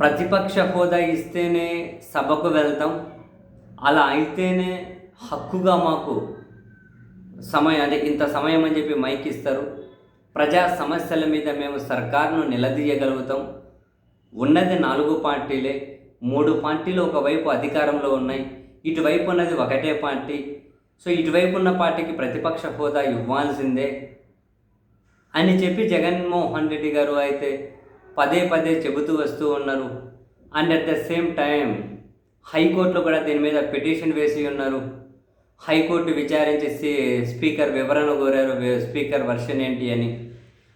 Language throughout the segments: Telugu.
ప్రతిపక్ష హోదా ఇస్తేనే సభకు వెళ్తాం. అలా అయితేనే హక్కుగా మాకు సమయం అదే ఇంత సమయం అని చెప్పి మైక్ ఇస్తారు. ప్రజా సమస్యల మీద మేము సర్కార్ను నిలదీయగలుగుతాం. ఉన్నది నాలుగు పార్టీలే మూడు పార్టీలు ఒకవైపు అధికారంలో ఉన్నాయి. ఇటువైపు ఉన్నది ఒకటే పార్టీ. సో ఇటువైపు ఉన్న పార్టీకి ప్రతిపక్ష హోదా ఇవ్వాల్సిందే అని చెప్పి జగన్మోహన్ రెడ్డి గారు అయితే పదే పదే చెబుతూ వస్తూ ఉన్నారు. And at the same time హైకోర్టులో కూడా దీని మీద పిటిషన్ వేసి ఉన్నారు. హైకోర్టు విచారించేసి స్పీకర్ వివరణ కోరారు. స్పీకర్ వర్షన్ ఏంటి అని.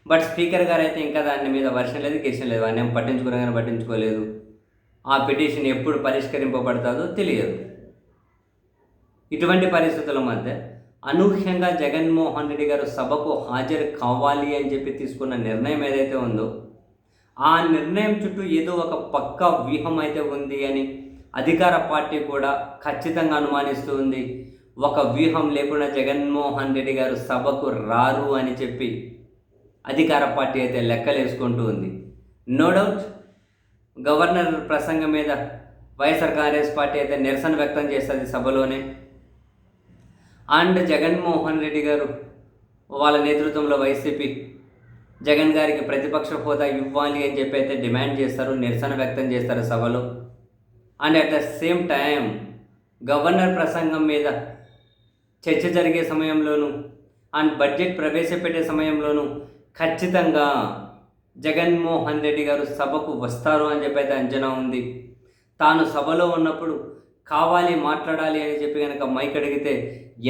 బట్ స్పీకర్ గారు అయితే ఇంకా దాని మీద వర్షన్ లేదు కేషన్ లేదు. ఆయన ఏం పట్టించుకోగానే పట్టించుకోలేదు. ఆ పిటిషన్ ఎప్పుడు పరిష్కరింపబడతాదో తెలియదు. ఇటువంటి పరిస్థితుల మధ్య అనూహ్యంగా జగన్మోహన్ రెడ్డి గారు సభకు హాజరు కావాలి అని చెప్పి తీసుకున్న నిర్ణయం ఏదైతే ఉందో ఆ నిర్ణయం చుట్టూ ఏదో ఒక పక్క వ్యూహం అయితే ఉంది అని అధికార పార్టీ కూడా ఖచ్చితంగా అనుమానిస్తూ ఉంది. ఒక వ్యూహం లేకుండా జగన్మోహన్ రెడ్డి గారు సభకు రారు అని చెప్పి అధికార పార్టీ అయితే లెక్కలేసుకుంటూ ఉంది. నో డౌట్ గవర్నర్ ప్రసంగం మీద వైఎస్ఆర్ కాంగ్రెస్ పార్టీ అయితే నిరసన వ్యక్తం చేస్తుంది సభలోనే. అండ్ జగన్మోహన్ రెడ్డి గారు వాళ్ళ నేతృత్వంలో వైసీపీ జగన్ గారికి ప్రతిపక్ష హోదా ఇవ్వాలి అని చెప్పి అయితే డిమాండ్ చేస్తారు నిరసన వ్యక్తం చేస్తారు సభలో. And at the same time governor ప్రసంగం మీద చర్చ జరిగే సమయంలోనూ అండ్ బడ్జెట్ ప్రవేశపెట్టే సమయంలోనూ ఖచ్చితంగా జగన్మోహన్ రెడ్డి గారు సభకు వస్తారు అని చెప్పి అయితే అంచనా ఉంది. తాను సభలో ఉన్నప్పుడు కావాలి మాట్లాడాలి అని చెప్పి కనుక మైక్ అడిగితే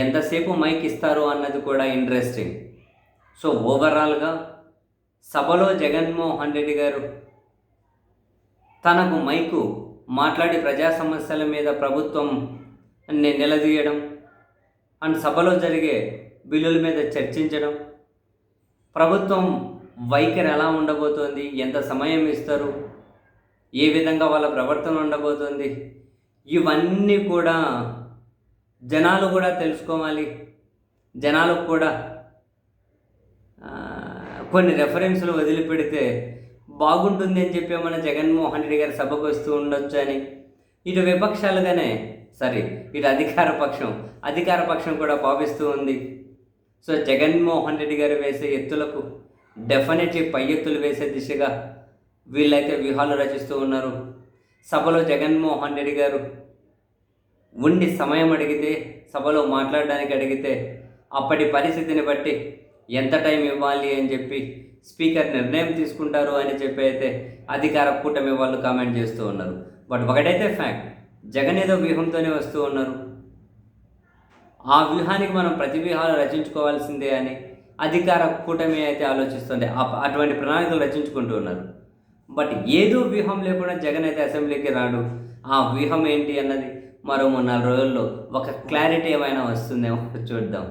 ఎంతసేపు మైక్ ఇస్తారు అన్నది కూడా ఇంట్రెస్టింగ్. సో ఓవరాల్గా సభలో జగన్మోహన్ రెడ్డి గారు తనకు మైకు మాట్లాడి ప్రజా సమస్యల మీద ప్రభుత్వం నిలదీయడం అండ్ సభలో జరిగే బిల్లుల మీద చర్చించడం. ప్రభుత్వం వైఖరి ఎలా ఉండబోతోంది? ఎంత సమయం ఇస్తారు? ఏ విధంగా వాళ్ళ ప్రవర్తన ఉండబోతోంది? ఇవన్నీ కూడా జనాలు కూడా తెలుసుకోవాలి. జనాలకు కూడా కొన్ని రెఫరెన్స్లు వదిలిపెడితే బాగుంటుంది అని చెప్పి మన జగన్మోహన్ రెడ్డి గారి సభకు వస్తూ ఉండొచ్చు అని. ఇటు విపక్షాలుగానే సారీ ఇటు అధికార పక్షం అధికార పక్షం కూడా భావిస్తూ ఉంది. సో జగన్మోహన్ రెడ్డి గారు వేసే ఎత్తులకు డెఫినెట్లీ పై ఎత్తులు వేసే దిశగా వీళ్ళైతే వ్యూహాలు రచిస్తూ ఉన్నారు. సభలో జగన్మోహన్ రెడ్డి గారు ఉండి సమయం అడిగితే సభలో మాట్లాడడానికి అడిగితే అప్పటి పరిస్థితిని బట్టి ఎంత టైం ఇవ్వాలి అని చెప్పి స్పీకర్ నిర్ణయం తీసుకుంటారు అని చెప్పి అయితే అధికార కూటమి వాళ్ళు కామెంట్ చేస్తూ ఉన్నారు. బట్ ఒకటైతే ఫ్యాక్ట్ జగన్ ఏదో వ్యూహంతోనే వస్తూ ఉన్నారు. ఆ వ్యూహానికి మనం ప్రతి వ్యూహాలు రచించుకోవాల్సిందే అని అధికార కూటమి అయితే ఆలోచిస్తుంది. అటువంటి ప్రణాళికలు రచించుకుంటూ ఉన్నారు. బట్ ఏదో వ్యూహం లేకుండా జగన్ అయితే అసెంబ్లీకి రాడు. ఆ వ్యూహం ఏంటి అన్నది మరో మూడు నాలుగు రోజుల్లో ఒక క్లారిటీ ఏమైనా వస్తుందేమో చూద్దాం.